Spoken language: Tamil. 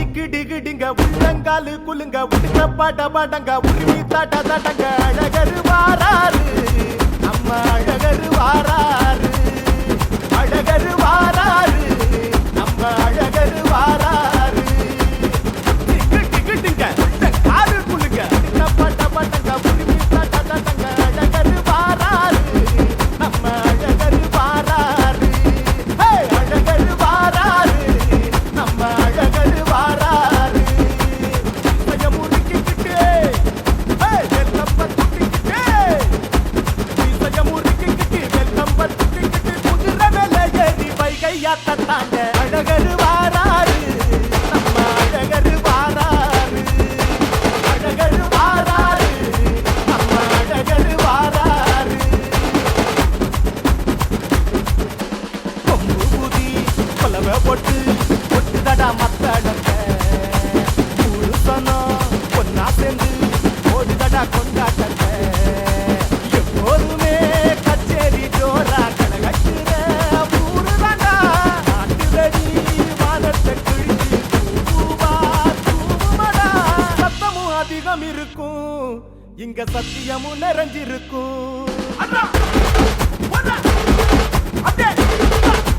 டிக்கு உள்ளங்காலு குலுங்க உடுங்க பாட பாடங்க உரிமை தாட்ட தாட்டங்க அழகரு வாராரு. ஏறி தாங்க அழகரு வாராரு. நம்ம அழகரு வாராரு. அழகரு வாராரு. நம்ம அழகரு வாராரு. கொம்பு புதி கொலவை போட்டு பொட்டு ஒட்டுதடா மத்தடங்க புருஷனும் பொண்ணா சேர்ந்து ஓடுதடா கொண்டாட்ட உலகம் இருக்கும். இங்க சத்தியமும் நிறைஞ்சிருக்கும்.